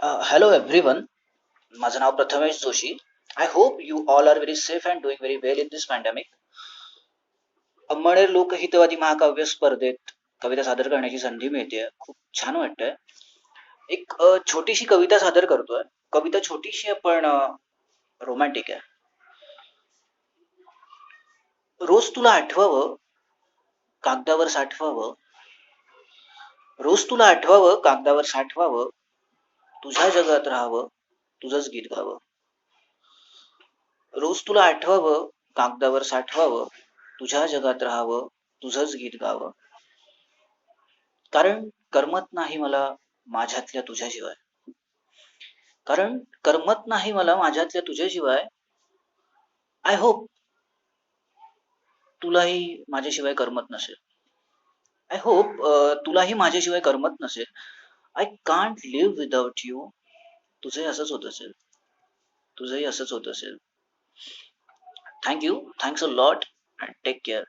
Hello everyone माझं नाव Prathamesh Joshi. I hope you all are very safe and doing very well in this pandemic Amalner लोकहितवादी महाकाव्य स्पर्धेत कविता सादर करण्याची संधी मिळते खूप छान वाटतंय. एक छोटीशी कविता सादर करतोय. कविता छोटीशी आहे पण रोमॅन्टिक आहे. रोज तुला आठवावं कागदावर साठवावं. रोज तुला आठवावं कागदावर साठवावं. तुझ्या जगात राहावं तुझंच गीत गावं. रोज तुला आठवावं कागदावर साठवावं तुझ्या जगात राहावं तुझंच गीत गावं. कारण करमत नाही मला माझ्यातल्या तुझ्याशिवाय कारण करमत नाही मला माझ्यातल्या तुझ्याशिवाय आय होप तुलाही माझ्याशिवाय करमत नसेल. आय होप तुलाही माझ्याशिवाय करमत नसेल. I can't live without you तुझंही असंच होत असेल तुझंही असंच होत असेल thank you thanks a lot and take care